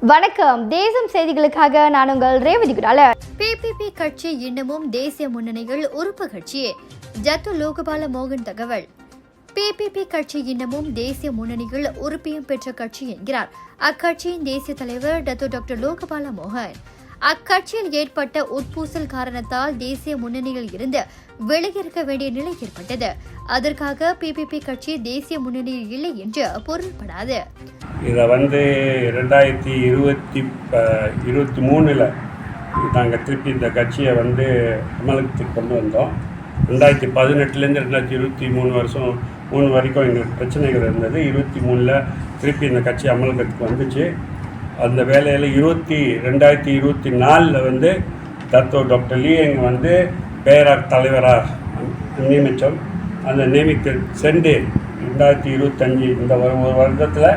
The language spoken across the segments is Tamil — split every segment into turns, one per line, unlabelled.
வணக்கம். தேசம் செய்திகளுக்காக நான் உங்கள் ரேவதி குடால.
பிபிபி கட்சி இன்னமும் தேசிய முன்னணிகள் உறுப்பு கட்சியே ஜத்து லோகபால மோகன் தகவல். பிபிபி கட்சி இன்னமும் தேசிய முன்னணிகள் உறுப்பியம் பெற்ற கட்சி என்கிறார். அக்கட்சியின் தேசிய தலைவர் டத்து டாக்டர் லோகபால மோகன். அக்கட்சியில் ஏற்பட்ட உட்பூசல் காரணத்தால் தேசிய முன்னணியில் இருந்து வெளியிருக்க வேண்டிய நிலை ஏற்பட்டது. அதற்காக பிபிபி கட்சி தேசிய முன்னணியில் இல்லை என்று பொருள்படாது.
இதை வந்து ரெண்டாயிரத்தி இருபத்தி ப- இருபத்தி மூணில் நாங்கள் திருப்பி இந்த கட்சியை வந்து அமலத்துக்கு கொண்டு வந்தோம். ரெண்டாயிரத்தி பதினெட்டுலேருந்து ரெண்டாயிரத்தி இருபத்தி மூணு வருஷம் மூணு வரைக்கும் எங்களுக்கு பிரச்சனைகள் இருந்தது. இருபத்தி மூணில் திருப்பி இந்த கட்சி அமலகத்துக்கு வந்துச்சு. அந்த வேலையில் இருபத்தி ரெண்டாயிரத்தி இருபத்தி நாலில் வந்து தத்தோ டாக்டர் லீ எங்க வந்து பேரார் தலைவராக நியமித்தோம் அந்த நியமித்து சென்று ரெண்டாயிரத்தி இருபத்தஞ்சி இந்த ஒரு ஒரு வருடத்தில்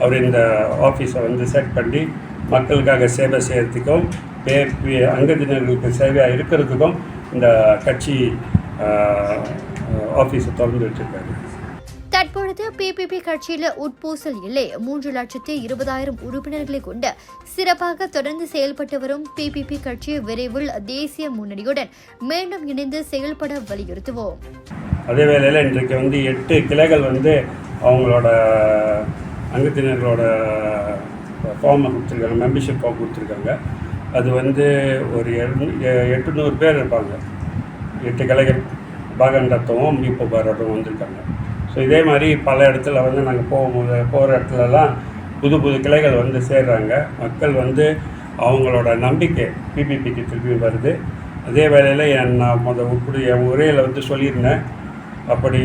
அவர் இந்த ஆஃபீஸை வந்து செட் பண்ணி மக்களுக்காக சேவை செய்கிறதுக்கும் பே- அங்கத்தினர்களுக்கு சேவையாக இருக்கிறதுக்கும் இந்த கட்சி ஆஃபீஸை திறந்து வச்சுருக்காரு.
தற்பொழுது பிபிபி கட்சியில் உட்பூசல் இல்லை. மூன்று லட்சத்து இருபதாயிரம் உறுப்பினர்களை கொண்டு சிறப்பாக தொடர்ந்து செயல்பட்டு வரும் பிபிபி கட்சி விரைவில் தேசிய முன்னணியுடன் மீண்டும் இணைந்து செயல்பட வலியுறுத்துவோம்.
அதே வேளையில் இன்றைக்கு வந்து எட்டு கிளைகள் வந்து அவங்களோட அங்கத்தினர்களோட ஃபார்மை கொடுத்துருக்காங்க மெம்பர்ஷிப் ஃபார்ம் கொடுத்துருக்காங்க. அது வந்து ஒரு எட்டுநூறு பேர் இருப்பாங்க. எட்டு கிளைகள் பாகண்டத்துவம் மீப்பு பாராட்டம் வந்திருக்காங்க. ஸோ இதே மாதிரி பல இடத்துல வந்து நாங்கள் போகும்போது போகிற இடத்துலலாம் புது புது கிளைகள் வந்து சேர்றாங்க. மக்கள் வந்து அவங்களோட நம்பிக்கை பிபிபிக்கு திரும்பி வருது. அதே வேளையில் என் நான் முதல் இப்படி என் உரையில் வந்து சொல்லியிருந்தேன். அப்படி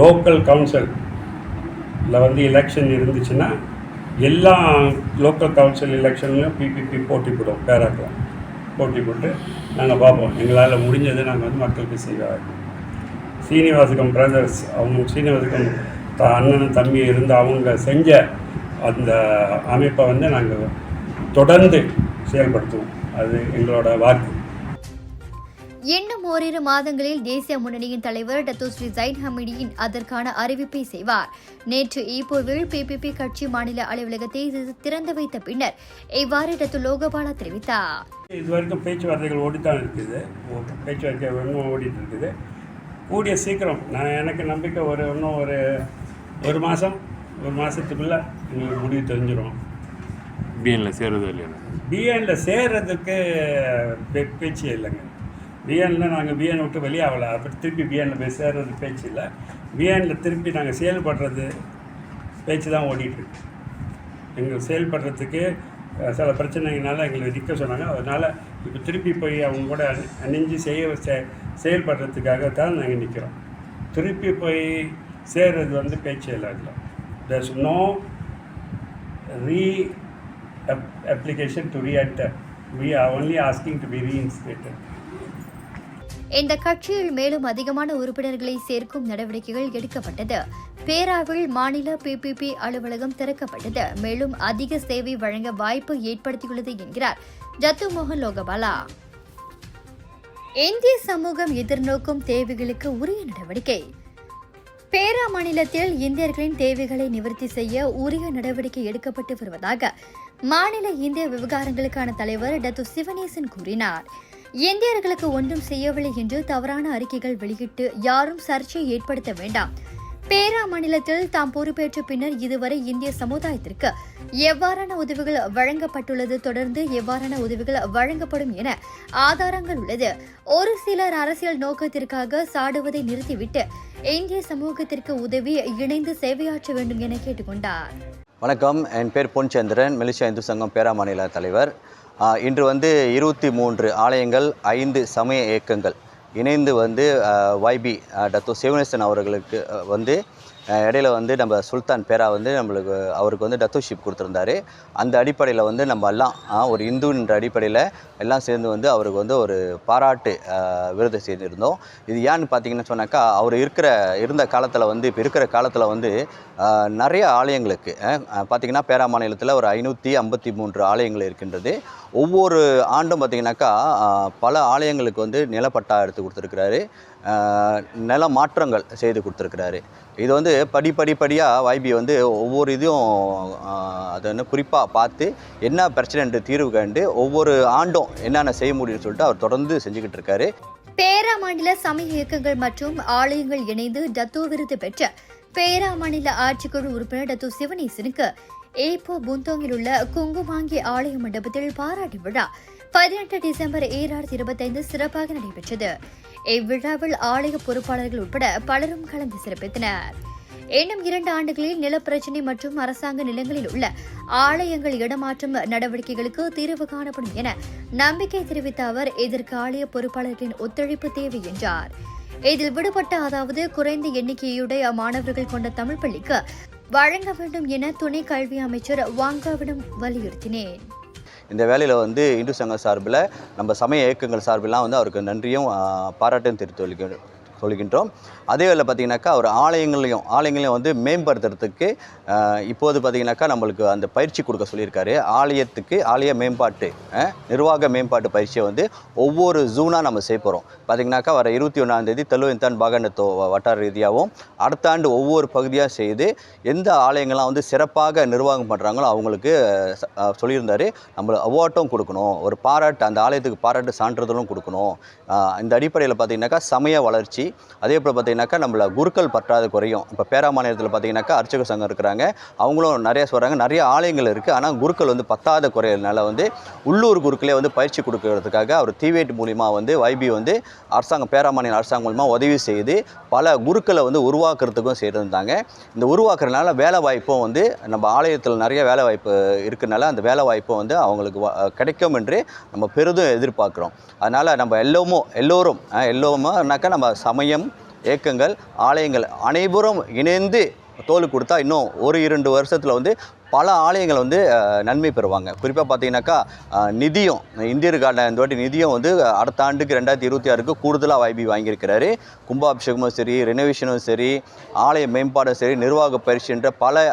லோக்கல் கவுன்சிலில் வந்து எலெக்ஷன் இருந்துச்சுன்னா எல்லா லோக்கல் கவுன்சில் எலெக்ஷன்லையும் பிபிபி போட்டி போடுவோம் பேராக்கலாம் போட்டி போட்டு நாங்கள் பார்ப்போம். எங்களால் முடிஞ்சதை நாங்கள் வந்து மக்களுக்கு செய்ய சீனிவாசகம் பிரதர்ஸ் அவங்க சீனிவாசகம் த அண்ணன் தம்பி இருந்து அவங்க செஞ்ச அந்த அமைப்பை வந்து நாங்கள் தொடர்ந்து செயல்படுத்துவோம். அது எங்களோட வாக்கு.
இன்னும் ஓரிரு மாதங்களில் தேசிய முன்னணியின் தலைவர் டத்து ஸ்ரீ ஜைன் ஹமிடியின் அதற்கான அறிவிப்பை செய்வார். நேற்று ஈப்போவில் பிபிபி கட்சி மாநில அலுவலகத்தை திறந்து வைத்த பின்னர் இவ்வாறு டத்து லோகபாலா தெரிவித்தார்.
இது வரைக்கும் பேச்சுவார்த்தைகள் ஓடித்தான் இருக்குது. பேச்சுவார்த்தை ஓடிட்டு இருக்குது. கூடிய சீக்கிரம். நான் எனக்கு நம்பிக்கை ஒரு இன்னும் ஒரு ஒரு மாதம் ஒரு மாதத்துக்குள்ளே எங்களுக்கு முடிவு தெரிஞ்சிடும்
பிஎன்ல சேருதோ இல்லையா?
பிஎனில் சேர்றதுக்கு பேச்சு இல்லைங்க. பிஎனில் நாங்கள் பிஎன் விட்டு வெளியே ஆகலை. அப்புறம் திருப்பி பிஎனில் போய் சேர்றது பேச்சு இல்லை. பிஎனில் திருப்பி நாங்கள் செயல்படுறது பேச்சு தான் ஓடிட்டுருக்கு. எங்களுக்கு செயல்படுறதுக்கு சில பிரச்சனைகளால எங்களை நிற்க சொன்னாங்க. அதனால் இப்போ திருப்பி போய் அவங்க கூட அணி- அணிஞ்சு செய்ய செயல்படுறதுக்காக தான் நாங்கள் நிற்கிறோம் திருப்பி போய் சேர்றது வந்து பேச்சு இல்லை இல்லை no reapplication to to re-enter. We are only asking to be
இந்த கட்சியில் மேலும் அதிகமான உறுப்பினர்களை சேர்க்கும் நடவடிக்கைகள் எடுக்கப்பட்டது. பேராவில் மாநில பிபிபி அலுவலகம் திறக்கப்பட்டது. மேலும் அதிக சேவை வழங்க வாய்ப்பு ஏற்படுத்தியுள்ளது என்கிறார் ஜத்து மோகன் லோகபாலா. இந்திய சமூகம் எதிர்நோக்கும் தேவைகளுக்கு உரிய நடவடிக்கை. பேரா மாநிலத்தில் இந்தியர்களின் தேவைகளை நிவர்த்தி செய்ய உரிய நடவடிக்கை எடுக்கப்பட்டு வருவதாக மாநில இந்திய விவகாரங்களுக்கான தலைவர் டத்து சிவனேசன் கூறினார். இந்தியர்களுக்கு ஒன்றும் செய்யவில்லை என்று தவறான அறிக்கைகள் வெளியிட்டு யாரும் சர்ச்சையை ஏற்படுத்த வேண்டாம். பேரா மாநிலத்தில் தாம் பொறுப்பேற்ற பின்னர் இதுவரை இந்திய சமுதாயத்திற்கு எவ்வாறான உதவிகள் வழங்கப்பட்டுள்ளது தொடர்ந்து எவ்வாறான உதவிகள் வழங்கப்படும் என ஆதாரங்கள் உள்ளது. ஒரு சிலர் அரசியல் நோக்கத்திற்காக சாடுவதை நிறுத்திவிட்டு இந்திய சமூகத்திற்கு உதவி இணைந்து சேவையாற்ற வேண்டும் என கேட்டுக்கொண்டார்.
வணக்கம். என் பேர் பொன்சந்திரன். மலேசியா இந்து சங்கம் பேரா மாநில தலைவர். இன்று வந்து இருபத்தி மூன்று ஆலயங்கள் ஐந்து சமய இயக்கங்கள் இணைந்து வந்து வைபி டத்தோ சிவனேசன் அவர்களுக்கு வந்து இடையில வந்து நம்ம சுல்தான் பேரா வந்து நம்மளுக்கு அவருக்கு வந்து டத்தோஷிப் கொடுத்துருந்தாரு. அந்த அடிப்படையில் வந்து நம்ம எல்லாம் ஒரு இந்துன்ற அடிப்படையில் எல்லாம் சேர்ந்து வந்து அவருக்கு வந்து ஒரு பாராட்டு விருது செய்திருந்தோம். இது ஏன்னு பார்த்தீங்கன்னு சொன்னாக்கா அவர் இருக்கிற இருந்த காலத்தில் வந்து இப்போ இருக்கிற காலத்தில் வந்து நிறைய ஆலயங்களுக்கு பார்த்திங்கன்னா பேரா மாநிலத்தில் ஒரு ஐநூற்றி ஐம்பத்தி மூன்று ஆலயங்கள் இருக்கின்றது. ஒவ்வொரு ஆண்டும் பார்த்திங்கனாக்கா பல ஆலயங்களுக்கு வந்து நிலப்பட்டா எடுத்து கொடுத்துருக்கிறாரு. நில மாற்றங்கள் செய்து கொடுத்துருக்கிறாரு. இது வந்து படிப்படிப்படியாக படி வைபி வந்து ஒவ்வொரு இதையும் அதை வந்து குறிப்பாக பார்த்து என்ன பிரச்சனைன்ட்டு தீர்வு கண்டு ஒவ்வொரு ஆண்டும் என்னென்ன செய்ய முடியும்னு சொல்லிட்டு அவர் தொடர்ந்து செஞ்சுக்கிட்டு இருக்காரு.
பேரா மாநில சமய இயக்கங்கள் மற்றும் ஆலயங்கள் இணைந்து டத்தோ விருது பெற்ற பேரா மாநில ஆட்சிக்குழு உறுப்பினர் டத்து சிவனேசனுக்கு ஏப்போ புந்தோங்கில் உள்ள குங்குமாங்கி ஆலய மண்டபத்தில் பாராட்டு விழா. பதினெட்டு டிசம்பர் ஈராயிரத்தி இருபத்தைந்து சிறப்பாக நடைபெற்றது. இவ்விழாவில் ஆலய பொறுப்பாளர்கள் உட்பட பலரும் கலந்து சிறப்பித்தனர். இன்னும் இரண்டு ஆண்டுகளில் நிலப்பிரச்சினை மற்றும் அரசாங்க நிலங்களில் உள்ள ஆலயங்கள் இடமாற்றம் நடவடிக்கைகளுக்கு தீர்வு காணப்படும் என நம்பிக்கை தெரிவித்த அவர் இதற்கு ஆலய பொறுப்பாளர்களின் ஒத்துழைப்பு தேவை என்றார். இதில் விடுபட்ட அதாவது குறைந்த எண்ணிக்கையுடைய மாணவர்கள் கொண்ட தமிழ் பள்ளிக்கு வழங்க வேண்டும் என துணை கல்வி அமைச்சர் வாங்காவிடம் வலியுறுத்தினேன்.
இந்த வேலையில் வந்து இந்து சங்கம் சார்பில் நம்ம சமய இயக்கங்கள் சார்பிலாம் வந்து அவருக்கு நன்றியும் பாராட்டும் தெரிவித்து சொல்கின்றோம் அதே வேலை பார்த்திங்கனாக்கா அவர் ஆலயங்களையும் ஆலயங்களையும் வந்து மேம்படுத்துறதுக்கு இப்போது பார்த்திங்கனாக்கா நம்மளுக்கு அந்த பயிற்சி கொடுக்க சொல்லியிருக்காரு. ஆலயத்துக்கு ஆலய மேம்பாட்டு நிர்வாக மேம்பாட்டு பயிற்சியை வந்து ஒவ்வொரு ஜூனாக நம்ம செய்ய போகிறோம் பார்த்திங்கனாக்கா வர இருபத்தி ஒன்றாந்தேதி தெலுவின்தான் பாகண்டத்தோ வட்டார ரீதியாகவும் அடுத்த ஆண்டு ஒவ்வொரு பகுதியாக செய்து எந்த ஆலயங்கள்லாம் வந்து சிறப்பாக நிர்வாகம் பண்ணுறாங்களோ அவங்களுக்கு சொல்லியிருந்தார். நம்மளுக்கு அவார்ட்டும் கொடுக்கணும். ஒரு பாராட்டு அந்த ஆலயத்துக்கு பாராட்டு சான்றிதழும் கொடுக்கணும். இந்த அடிப்படையில் பார்த்தீங்கன்னாக்கா சமய வளர்ச்சி அதே போல் பார்த்தீங்கன்னாக்கா நம்மள குருக்கள் பற்றாத குறையும். இப்போ பேரா மாநிலத்தில் பார்த்தீங்கன்னாக்கா அர்ச்சக சங்கம் இருக்கிறாங்க. அவங்களும் நிறைய சொல்கிறாங்க நிறைய ஆலயங்கள் இருக்குது ஆனால் குருக்கள் வந்து பத்தாத குறையிறதுனால வந்து உள்ளூர் குருக்களே வந்து பயிற்சி கொடுக்கறதுக்காக அவர் தீவேட் மூலிமா வந்து வைபி வந்து அரசாங்கம் பேரா மாநில அரசாங்கம் மூலிமா உதவி செய்து பல குருக்களை வந்து உருவாக்குறதுக்கும் செய்திருந்தாங்க இந்த உருவாக்குறதுனால வேலை வாய்ப்பும் வந்து நம்ம ஆலயத்தில் நிறைய வேலை வாய்ப்பு இருக்கனால அந்த வேலை வாய்ப்பும் வந்து அவங்களுக்கு வ- கிடைக்கும் என்று நம்ம பெரிதும் எதிர்பார்க்குறோம். அதனால் நம்ம எல்லோமும் எல்லோரும் அஹ், எல்லோருமானாக்கா நம்ம சமயம் இயக்கங்கள் ஆலயங்கள் அனைவரும் இணைந்து தோல் கொடுத்தா இன்னும் ஒரு இரண்டு வருஷத்தில் வந்து பல ஆலயங்கள் வந்து நன்மை பெறுவாங்க. குறிப்பாக பார்த்தீங்கன்னாக்கா நிதியும் நிதியம் இந்தியருக்கான இந்த வாட்டி நிதியம் வந்து அடுத்த ஆண்டுக்கு ரெண்டாயிரத்தி இருபத்தி ஆறுக்கு கூடுதலாக வாய்ப்பி வாங்கியிருக்கிறாரு. கும்பாபிஷேகமும் சரி ரெனோவேஷனும் சரி ஆலய மேம்பாடும் சரி நிர்வாக பயிற்சி என்ற பல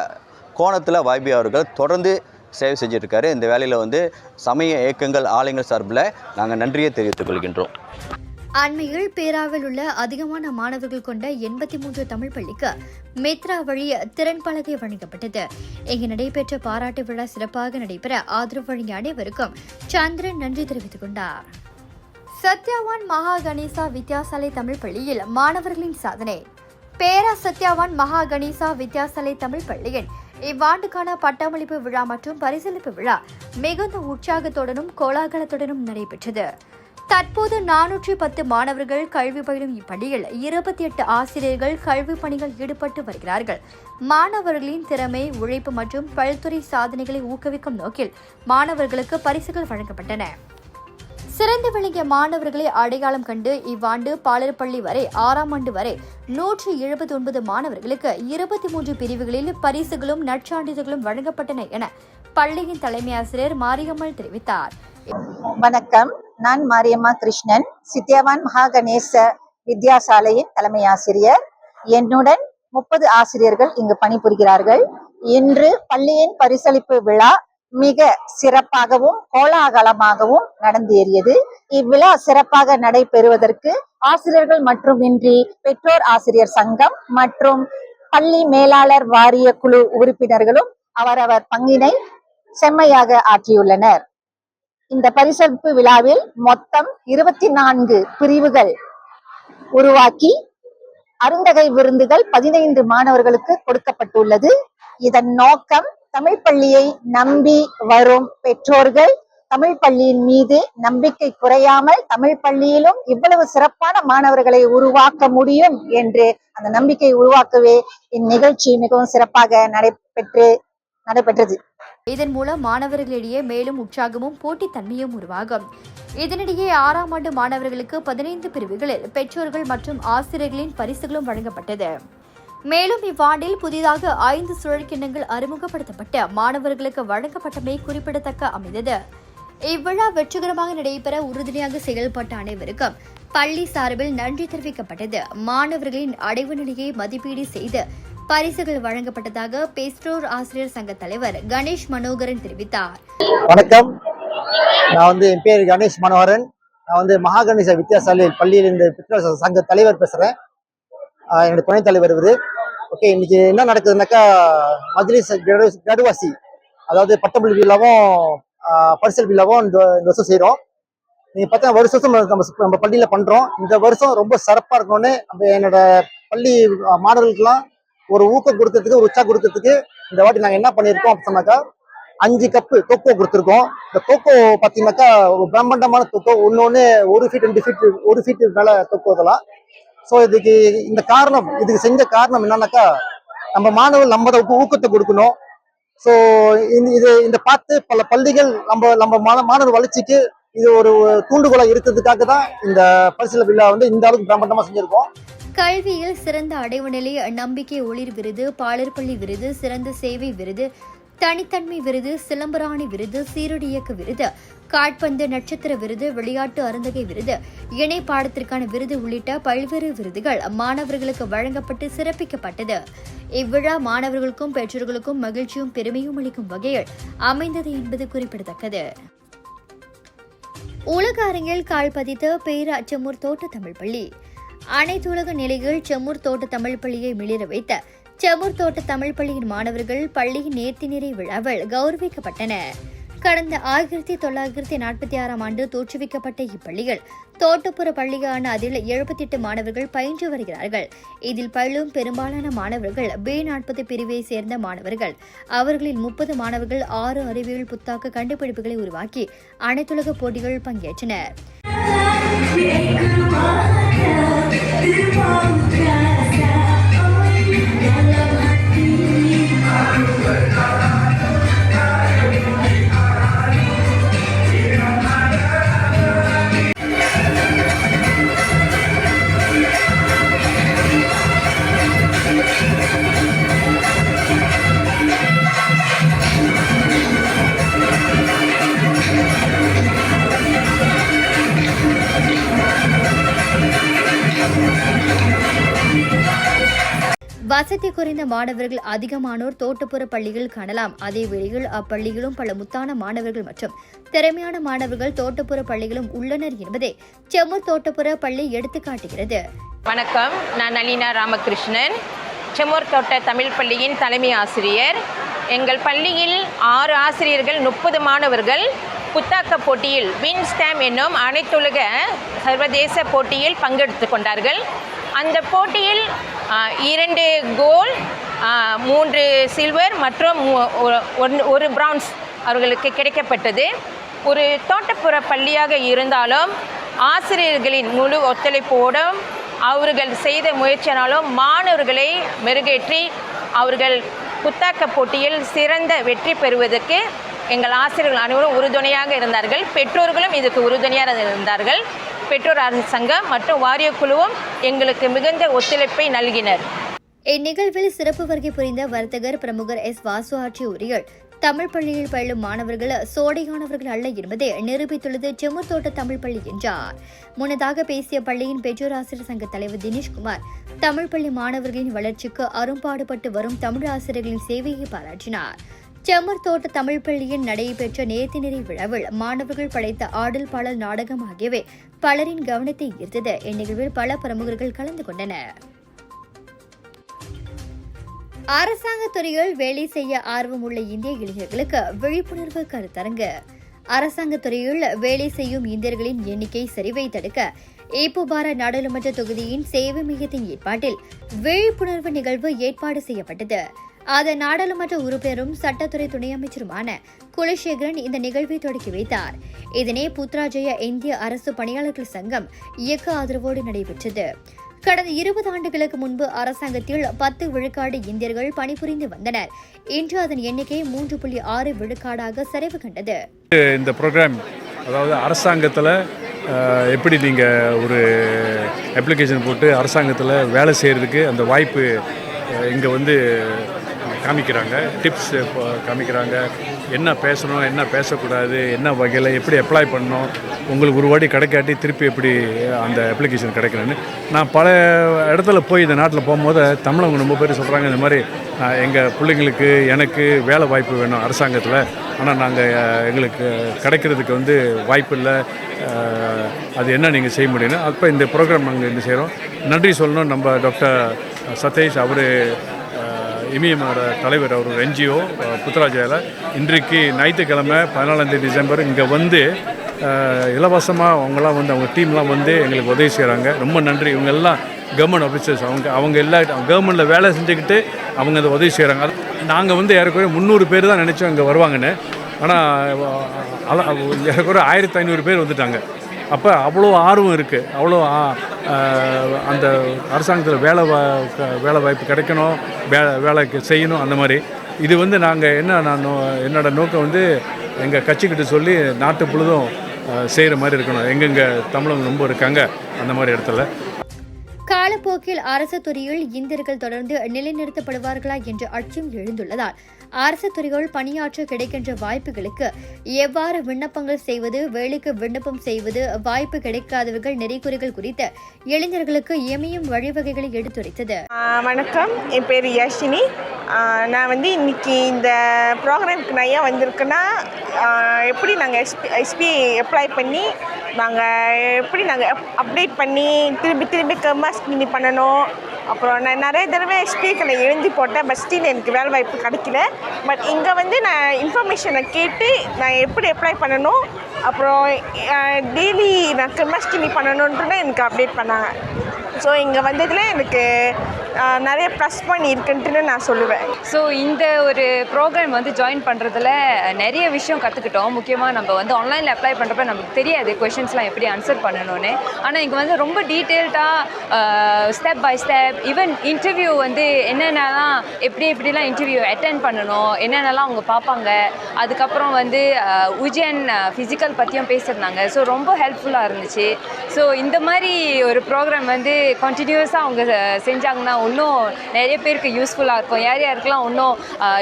கோணத்தில் வாய்ப்பி அவர்கள் தொடர்ந்து சேவை செஞ்சுருக்காரு. இந்த வேலையில் வந்து சமய இயக்கங்கள் ஆலயங்கள் சார்பில் நாங்கள் நன்றியை தெரிவித்துக் கொள்கின்றோம்.
அண்மையில் பேராவில் உள்ள அதிகமான மாணவர்கள் கொண்ட எண்பத்தி மூன்று தமிழ் பள்ளிக்கு மித்ரா வழி திறன் பலகை வழங்கப்பட்டது. இங்கு நடைபெற்ற பாராட்டு விழா சிறப்பாக நடைபெற ஆதரவு வழங்கிய அனைவருக்கும் சந்திரன் நன்றி தெரிவித்துக் கொண்டார். சத்யாவான் மகா கணேசா வித்யாசாலை தமிழ் பள்ளியில் மாணவர்களின் சாதனை. பேரா சத்யாவான் மகா கணேசா வித்யாசாலை தமிழ் பள்ளியின் இவ்வாண்டுக்கான பட்டமளிப்பு விழா மற்றும் பரிசளிப்பு விழா மிகுந்த உற்சாகத்துடனும் கோலாகலத்துடனும் நடைபெற்றது. தற்போது நானூற்றி பத்து மாணவர்கள் கல்வி பயிலும் இப்பள்ளியில் இருபத்தி எட்டு ஆசிரியர்கள் கல்வி பணிகள் ஈடுபட்டு வருகிறார்கள். மாணவர்களின் திறமை உழைப்பு மற்றும் பல்துறை சாதனைகளை ஊக்குவிக்கும் நோக்கில் மாணவர்களுக்கு பரிசுகள் வழங்கப்பட்டன. சிறந்து விளங்கிய மாணவர்களை அடையாளம் கண்டு இவ்வாண்டு பாலர்பள்ளி வரை ஆறாம் ஆண்டு வரை நூற்றி எழுபத்தி ஒன்பது மாணவர்களுக்கு இருபத்தி மூன்று பிரிவுகளில் பரிசுகளும் நற்சான்றிதழ்களும் வழங்கப்பட்டன என பள்ளியின் தலைமை ஆசிரியர் மாரியம்மாள் தெரிவித்தார்.
வணக்கம். நான் மாரியம்மா கிருஷ்ணன் சித்யாவான் மகாகணேச வித்யாசாலையின் தலைமை ஆசிரியர். என்னுடன் முப்பது ஆசிரியர்கள் இங்கு பணிபுரிகிறார்கள். இன்று பள்ளியின் பரிசளிப்பு விழா மிக சிறப்பாகவும் கோலாகலமாகவும் நடந்தேறியது. இவ்விழா சிறப்பாக நடைபெறுவதற்கு ஆசிரியர்கள் மட்டுமின்றி பெற்றோர் ஆசிரியர் சங்கம் மற்றும் பள்ளி மேலாளர் வாரிய குழு உறுப்பினர்களும் அவரவர் பங்கினை செம்மையாக ஆற்றியுள்ளனர். இந்த பரிசளிப்பு விழாவில் மொத்தம் இருபத்தி நான்கு பிரிவுகள் உருவாக்கி அருந்தகை விருந்துகள் பதினைந்து மாணவர்களுக்கு கொடுக்கப்பட்டுள்ளது. இதன் நோக்கம் தமிழ் பள்ளியை நம்பி வரும் பெற்றோர்கள் தமிழ் பள்ளியின் மீது நம்பிக்கை குறையாமல் தமிழ் பள்ளியிலும் இவ்வளவு சிறப்பான மாணவர்களை உருவாக்க முடியும் என்று அந்த நம்பிக்கை உருவாக்கவே இந்நிகழ்ச்சி மிகவும் சிறப்பாக நடைபெற்று நடைபெற்றது.
இதன் மூலம் மாணவர்களிடையே மேலும் உற்சாகமும் போட்டித்தன்மையும் உருவாகும். இதனிடையே ஆறாம் ஆண்டு மாணவர்களுக்கு பதினைந்து பிரிவுகளில் பெற்றோர்கள் மற்றும் ஆசிரியர்களின் பரிசுகளும் வழங்கப்பட்டது. மேலும் இவ்வாண்டில் புதிதாக ஐந்து சுழற்கிண்ணங்கள் அறிமுகப்படுத்தப்பட்டு மாணவர்களுக்கு வழங்கப்பட்டமை குறிப்பிடத்தக்க அமைந்தது. இவ்விழா வெற்றிகரமாக நடைபெற உறுதுணையாக செயல்பட்ட அனைவருக்கும் பள்ளி சார்பில் நன்றி தெரிவிக்கப்பட்டது. மாணவர்களின் அடைவு நிலையை மதிப்பீடு செய்து பரிசுகள் வழங்கப்பட்டதாக பெஸ்ட்ரோர் ஆசிரியர் சங்க தலைவர் கணேஷ் மனோகரன் தெரிவித்தார்.
வணக்கம். நான் வந்து என் பேர் கணேஷ் மனோகரன். நான் வந்து மகாகணேச வித்யாசாலை பள்ளியில் இந்த பெற்றோர் சங்க தலைவர் பேசுகிறேன் என்னோட துணைத் தலைவர் இவர். ஓகே இன்னைக்கு என்ன நடக்குதுனாக்கா மதுரை கிரடு- கிரடுவாசி அதாவது பட்டப்பள்ளி விழாவும் பரிசல் விழாவும் இந்த இந்த வருஷம் செய்கிறோம் நீங்கள் பார்த்தா வருஷம் நம்ம நம்ம பள்ளியில் பண்ணுறோம் இந்த வருஷம் ரொம்ப சிறப்பாக இருக்கணும்னு நம்ம என்னோட பள்ளி மாணவர்களுக்கெல்லாம் ஒரு ஊக்கம் கொடுக்கறதுக்கு ஒரு உச்சா கொடுக்கறதுக்கு இந்த வாட்டி நாங்கள் என்ன பண்ணியிருக்கோம் அப்படி சொன்னாக்கா அஞ்சு கப்பு தொக்கோ கொடுத்துருக்கோம். இந்த தொக்கோ பார்த்தீங்கன்னாக்கா ஒரு பிரம்மாண்டமான தொக்கோ ஒன்று ஒன்று ஒரு ஃபீட் ரெண்டு ஃபீட் ஒரு ஃபீட் மேலே தொக்கோ இதெல்லாம். ஸோ இதுக்கு இந்த காரணம் இதுக்கு செஞ்ச காரணம் என்னன்னாக்கா நம்ம மாணவர்கள் நம்ம ஊக்கத்தை கொடுக்கணும். ஸோ இது இந்த பார்த்து பல பள்ளிகள் நம்ம நம்ம மாண மாணவர் வளர்ச்சிக்கு இது ஒரு தூண்டுகோலாக இருக்கிறதுக்காக தான் இந்த பரிசீல விழா வந்து இந்த அளவுக்கு பிரம்மாண்டமாக செஞ்சுருக்கோம்.
கல்வியில் சிறந்த அடைவு நிலை நம்பிக்கை ஒளிர் விருது பாலர்பள்ளி விருது சிறந்த சேவை விருது தனித்தன்மை விருது சிலம்பராணி விருது சீரடி இயக்க விருது காட்பந்து நட்சத்திர விருது விளையாட்டு அருந்தகை விருது இணை பாடத்திற்கான விருது உள்ளிட்ட பல்வேறு விருதுகள் மாணவர்களுக்கு வழங்கப்பட்டு சிறப்பிக்கப்பட்டது. இவ்விழா மாணவர்களுக்கும் பெற்றோர்களுக்கும் மகிழ்ச்சியும் பெருமையும் அளிக்கும் வகையில் அமைந்தது என்பது குறிப்பிடத்தக்கது. உலக அரங்கில் கால் பதித்த பேராச்சமூர் தோட்ட தமிழ் பள்ளி. அனைத்துலக நிலையில் செம்மூர் தோட்ட தமிழ் பள்ளியை மிளிர வைத்த செம்மூர் தோட்ட தமிழ் பள்ளியின் மாணவர்கள் பள்ளியின் நேர்த்தி நிறை விழாவில் கௌரவிக்கப்பட்டனர் கடந்த ஆயிரத்தி தொள்ளாயிரத்தி நாற்பத்தி ஆறாம் ஆண்டு தோற்றுவிக்கப்பட்ட இப்பள்ளியில் தோட்டப்புற பள்ளியான அதில் எழுபத்தி எட்டு மாணவர்கள் பயின்று வருகிறார்கள். இதில் பயிலும் பெரும்பாலான மாணவர்கள் பி நாற்பது பிரிவை சேர்ந்த மாணவர்கள். அவர்களில் முப்பது மாணவர்கள் ஆறு அறிவியல் புத்தாக்க கண்டுபிடிப்புகளை உருவாக்கி அனைத்துலக போட்டிகள் பங்கேற்றனர். Ты помнишь வசதி குறைந்த மாணவர்கள் அதிகமானோர் தோட்டப்புற பள்ளிகள் காணலாம். அதே வேளையில் அப்பள்ளியிலும் பல முத்தான மாணவர்கள் மற்றும் திறமையான மாணவர்கள் தோட்டப்புற பள்ளிகளும் உள்ளனர் என்பதை செம்மூர் தோட்டப்புற பள்ளி எடுத்துக்காட்டுகிறது.
வணக்கம். நான் நளினா ராமகிருஷ்ணன். செம்மூர் தோட்ட தமிழ் பள்ளியின் தலைமை ஆசிரியர். எங்கள் பள்ளியில் ஆறு ஆசிரியர்கள் முப்பது மாணவர்கள். புத்தாக்க போட்டியில் வின் ஸ்டாம் என்னும் அனைத்துலக சர்வதேச போட்டியில் பங்கெடுத்து கொண்டார்கள். அந்த போட்டியில் இரண்டு கோல் மூன்று சில்வர் மற்றும் ஒரு- பிரான்ஸ் அவர்களுக்கு கிடைக்கப்பட்டது. ஒரு தோட்டப்புற பள்ளியாக இருந்தாலும் ஆசிரியர்களின் முழு ஒத்துழைப்போடும் அவர்கள் செய்த முயற்சியினாலும் மாணவர்களை மெருகேற்றி அவர்கள் புத்தாக்க போட்டியில் சிறந்த வெற்றி பெறுவதற்கு எங்கள் ஆசிரியர்கள் அனைவரும் உறுதுணையாக இருந்தார்கள். பெற்றோர்களும் இதுக்கு உறுதுணையாக இருந்தார்கள். பெற்றோர் அரசு சங்கம் மற்றும் வாரியக் குழுவும் எங்களுக்கு மிகுந்த ஒத்துழைப்பை நல்கினர்.
இந்நிகழ்வில் சிறப்பு வருகை புரிந்த வர்த்தகர் பிரமுகர் எஸ் வாசு ஆற்றிய உரையில் தமிழ் பள்ளியில் பயிலும் மாணவர்கள் சோடையானவர்கள் அல்ல என்பதை நிரூபித்துள்ளது செம்மூர் தோட்ட தமிழ் பள்ளி என்றார். முன்னதாக பேசிய பள்ளியின் பெற்றோர் ஆசிரியர் சங்க தலைவர் தினேஷ்குமார் தமிழ் பள்ளி மாணவர்களின் வளர்ச்சிக்கு அரும்பாடுபட்டு வரும் தமிழ் ஆசிரியர்களின் சேவையை பாராட்டினார். செம்மர்தோட்ட தமிழ் பள்ளியில் நடைபெற்ற நேர்த்திநிறை விழாவில் மாணவர்கள் படைத்த ஆடல் பாடல் நாடகம் ஆகியவை பலரின் கவனத்தை ஈர்த்தது. இந்நிகழ்வில் பல பிரமுகர்கள் கலந்து கொண்டனர். அரசாங்க துறையில் வேலை செய்ய ஆர்வம் உள்ள இந்திய இளைஞர்களுக்கு விழிப்புணர்வு கருத்தரங்கு. அரசாங்க துறையில் வேலை செய்யும் இந்தியர்களின் எண்ணிக்கை சரிவை தடுக்க ஏப்புபாரா நாடாளுமன்ற தொகுதியின் சேவை மையத்தின் ஏற்பாட்டில் விழிப்புணர்வு நிகழ்வு ஏற்பாடு செய்யப்பட்டது. அதன் நாடாளுமன்ற உறுப்பினரும் சட்டத்துறை துணை அமைச்சருமான குலசேகரன் இந்த நிகழ்வை தொடக்கி வைத்தார். இதனை புத்ராஜய இந்திய அரசு பணியாளர்கள் சங்கம் இயக்க ஆதரவோடு நடைபெற்றது. கடந்த இருபது ஆண்டுகளுக்கு முன்பு அரசாங்கத்தில் பத்து விழுக்காடு இந்தியர்கள் பணிபுரிந்து வந்தனர். இன்று அதன் எண்ணிக்கை மூன்று புள்ளி ஆறு விழுக்காடாக சரிவு கண்டது.
இந்த ப்ரோக்ராம் அதாவது அரசாங்கத்தில் எப்படி நீங்கள் ஒரு அப்ளிகேஷன் போட்டு அரசாங்கத்தில் வேலை செய்கிறதுக்கு அந்த வாய்ப்பு இங்கே வந்து காமிக்கிறாங்க டிப்ஸ் காமிக்கிறாங்க. என்ன பேசணும் என்ன பேசக்கூடாது என்ன வகையில் எப்படி அப்ளை பண்ணணும் உங்களுக்கு ஒரு வாட்டி கிடைக்காட்டி திருப்பி எப்படி அந்த அப்ளிகேஷன் கிடைக்கணும்னு. நான் பல இடத்துல போய் இந்த நாட்டில் போகும்போது தமிழவங்க ரொம்ப பேர் சொல்கிறாங்க இந்த மாதிரி எங்கள் பிள்ளைங்களுக்கு எனக்கு வேலை வாய்ப்பு வேணும் அரசாங்கத்தில். ஆனால் நாங்கள் எங்களுக்கு கிடைக்கிறதுக்கு வந்து வாய்ப்பு இல்லை. அது என்ன நீங்கள் செய்ய முடியும்னு. அப்போ இந்த ப்ரோக்ராம் நாங்கள் என்ன செய்கிறோம் நன்றி சொல்லணும் நம்ம டாக்டர் சதீஷ் அவர் இமிஎமோட தலைவர் அவர் ஒரு என்ஜிஓ புத்தராஜாவில் இன்றைக்கு ஞாயிற்றுக்கிழமை பதினாலாந்தேதி டிசம்பர் இங்கே வந்து இலவசமாக அவங்களாம் வந்து அவங்க டீம்லாம் வந்து எங்களுக்கு உதவி செய்கிறாங்க ரொம்ப நன்றி. இவங்க எல்லாம் கவர்மெண்ட் ஆஃபீஸர்ஸ் அவங்க அவங்க எல்லா கவர்மெண்ட்டில் வேலை செஞ்சுக்கிட்டு அவங்க அதை உதவி செய்கிறாங்க நாங்கள் வந்து ஏறக்குறைய முந்நூறு பேர் தான் நினச்சோம் இங்கே வருவாங்கன்னு. ஆனால் ஏறக்குறைய ஆயிரத்தி ஐநூறு பேர் வந்துட்டாங்க. அப்போ அவ்வளோ ஆர்வம் இருக்குது அவ்வளோ அந்த அரசாங்கத்தில் வேலை வா வேலை வாய்ப்பு கிடைக்கணும் வே வேலைக்கு செய்யணும் அந்த மாதிரி. இது வந்து நாங்கள் என்ன நான் நோ- என்னோட நோக்கம் வந்து எங்கள் கட்சிக்கிட்ட சொல்லி நாட்டு பொழுதும் செய்கிற மாதிரி இருக்கணும். எங்கெங்கே தமிழங்க ரொம்ப இருக்காங்க அந்த மாதிரி இடத்துல.
காலப்போக்கில் அரசு துறையில் இந்தியர்கள் தொடர்ந்து நிலைநிறுத்தப்படுவார்களா என்ற அச்சம் எழுந்துள்ளதால் அரசு துறையில் பணியாற்ற கிடைக்கின்ற வாய்ப்புகளுக்கு எவ்வாறு விண்ணப்பங்கள் செய்வது வேலைக்கு விண்ணப்பம் செய்வது வாய்ப்பு கிடைக்காதவர்கள் நெறிக்குறைகள் குறித்து இளைஞர்களுக்கு இயமையும் வழிவகைகளை எடுத்துரைத்தது.
வணக்கம். என் பேர் யாஷினி. நான் வந்து இன்னைக்கு இந்த ப்ரோக்ராமுக்கு நான் ஏன் வந்திருக்கேன்னா எப்படி நாங்கள் எஸ்பி எஸ்பி அப்ளை பண்ணி நாங்கள் எப்படி நாங்கள் அப் அப்டேட் பண்ணி திரும்பி திரும்பி கம்மா ஸ்கினி பண்ணணும். அப்புறம் நான் நிறைய தடவை எஸ்பிக்கு நான் எழுதி போட்டேன். பட் ஸ்டீல் எனக்கு வேலை வாய்ப்பு கிடைக்கல. பட் இங்கே வந்து நான் இன்ஃபர்மேஷனை கேட்டு நான் எப்படி அப்ளை பண்ணணும்? அப்புறம் டெய்லி நான் கம்மா பண்ணணுன்ட்டு எனக்கு அப்டேட் பண்ணாங்க. ஸோ இங்கே வந்ததில் எனக்கு நிறைய ப்ளஸ் பாயிண்ட் இருக்குன்ட்டுன்னு நான் சொல்லுவேன்.
ஸோ இந்த ஒரு ப்ரோக்ராம் வந்து ஜாயின் பண்ணுறதுல நிறைய விஷயம் கற்றுக்கிட்டோம் முக்கியமாக நம்ம வந்து ஆன்லைனில் அப்ளை பண்ணுறப்ப நமக்கு தெரியாது கொஷின்ஸ்லாம் எப்படி ஆன்சர் பண்ணணும்னு. ஆனால் இங்கே வந்து ரொம்ப டீட்டெயில்டாக step by step even interview வந்து என்னென்னலாம் எப்படி எப்படிலாம் இன்டர்வியூ அட்டென்ட் பண்ணணும் என்னென்னலாம் அவங்க பார்ப்பாங்க. அதுக்கப்புறம் வந்து உஜயன் ஃபிசிக்கல் பற்றியும் பேசியிருந்தாங்க. ஸோ ரொம்ப ஹெல்ப்ஃபுல்லாக இருந்துச்சு. ஸோ இந்த மாதிரி ஒரு ப்ரோக்ராம் வந்து கண்டினியூஸாக அவங்க செஞ்சாங்கன்னா இன்னும் நிறைய பேருக்கு யூஸ்ஃபுல்லாக இருக்கும். யார் யாருக்கெல்லாம் இன்னும்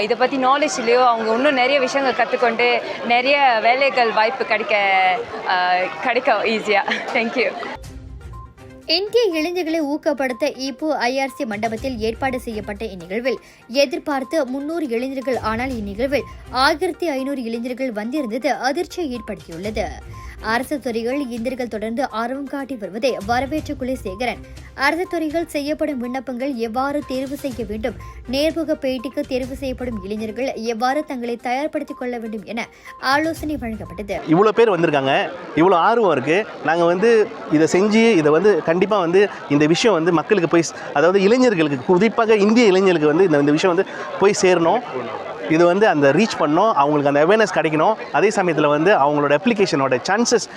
இதை பற்றி நாலேஜ் இல்லையோ அவங்க இன்னும் நிறைய விஷயங்கள் கற்றுக்கொண்டு நிறைய வேலைகள் வாய்ப்பு கிடைக்க கிடைக்க கிடைக்கும் ஈஸியாக தேங்க்யூ
இந்திய இளைஞர்களை ஊக்கப்படுத்த இபு ஐஆர்சி மண்டபத்தில் ஏற்பாடு செய்யப்பட்ட இந்நிகழ்வில் எதிர்பார்த்து முன்னூறு இளைஞர்கள் ஆனால் இந்நிகழ்வில் ஆயிரத்தி ஐநூறு இளைஞர்கள் வந்திருந்தது அதிர்ச்சியை ஏற்படுத்தியுள்ளது. அரசு துறைகள் இந்தியர்கள் தொடர்ந்து ஆர்வம் காட்டி வருவதை வரவேற்ற குலசேகரன். அரசு துறைகள் செய்யப்படும் விண்ணப்பங்கள் எவ்வாறு தேர்வு செய்ய வேண்டும்? நேர்முக பேட்டிக்கு தேர்வு செய்யப்படும் இளைஞர்கள் எவ்வாறு தங்களை தயார்படுத்திக் கொள்ள வேண்டும் என ஆலோசனை வழங்கப்பட்டது.
இவ்வளோ பேர் வந்திருக்காங்க. இவ்வளோ ஆர்வம் இருக்குது நாங்கள் வந்து இதை செஞ்சு இதை வந்து கண்டிப்பாக வந்து இந்த விஷயம் வந்து மக்களுக்கு போய் அதாவது இளைஞர்களுக்கு குறிப்பாக இந்திய இளைஞர்களுக்கு வந்து இந்த இந்த விஷயம் வந்து போய் சேரணும். இது வந்து அந்த ரீச் பண்ணோம் அவங்களுக்கு அந்த அவேர்னஸ் கிடைக்கணும். அதே சமயத்தில் வந்து அவங்களோட அப்ளிகேஷனோட சான்சஸ்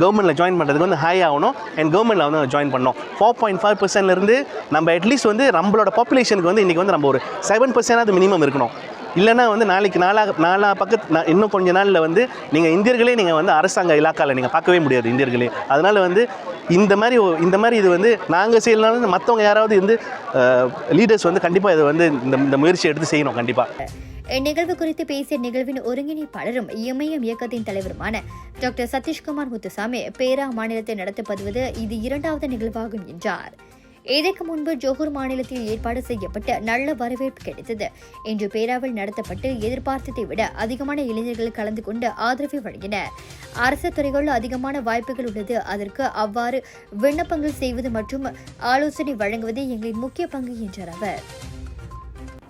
கவர்மெண்ட்டில் ஜாயின் பண்ணுறதுக்கு வந்து ஹை ஆகணும். அண்ட் கவர்மெண்ட்டில் வந்து ஜாயின் பண்ணோம் ஃபோர் பாயிண்ட் ஃபைவ் பர்சன்ட்லேருந்து நம்ம அட்லீஸ்ட் வந்து நம்மளோட பாப்புலேஷனுக்கு வந்து இன்றைக்கி வந்து நம்ம ஒரு செவன் பர்சன்டாவது மினிமம் இருக்கணும். இல்லைன்னா வந்து நாளைக்கு நாலா நாலா பக்கத்து நா- இன்னும் கொஞ்ச நாளில் வந்து நீங்கள் இந்தியர்களே நீங்கள் வந்து அரசாங்க இலாக்காவில் நீங்கள் பார்க்கவே முடியாது இந்தியர்களே. அதனால் வந்து இந்த மாதிரி இந்த மாதிரி இது வந்து நாங்கள் செய்யலனாலும் மற்றவங்க யாராவது வந்து லீடர்ஸ் வந்து கண்டிப்பாக இதை வந்து இந்த இந்த முயற்சி எடுத்து செய்யணும் கண்டிப்பாக
இந்நிகழ்வு குறித்து பேசிய நிகழ்வின் ஒருங்கிணைப்பாளரும் இமயம் இயக்கத்தின் தலைவருமான டாக்டர் சதீஷ்குமார் முத்துசாமி பேரா மாநிலத்தை நடத்தப்படுவது இது இரண்டாவது நிகழ்வாகும் என்றார். இதற்கு முன்பு ஜோகூர் மாநிலத்தில் ஏற்பாடு செய்யப்பட்ட நல்ல வரவேற்பு கிடைத்தது. இன்று பேராவில் நடத்தப்பட்டு எதிர்பார்த்ததை விட அதிகமான இளைஞர்கள் கலந்து கொண்டு ஆதரவை வழங்கினர். அரசு துறைகளில் அதிகமான வாய்ப்புகள் உள்ளது. அதற்கு அவ்வாறு விண்ணப்பங்கள் செய்வது மற்றும் ஆலோசனை வழங்குவதே எங்களின் முக்கிய பங்கு என்றார் அவர்.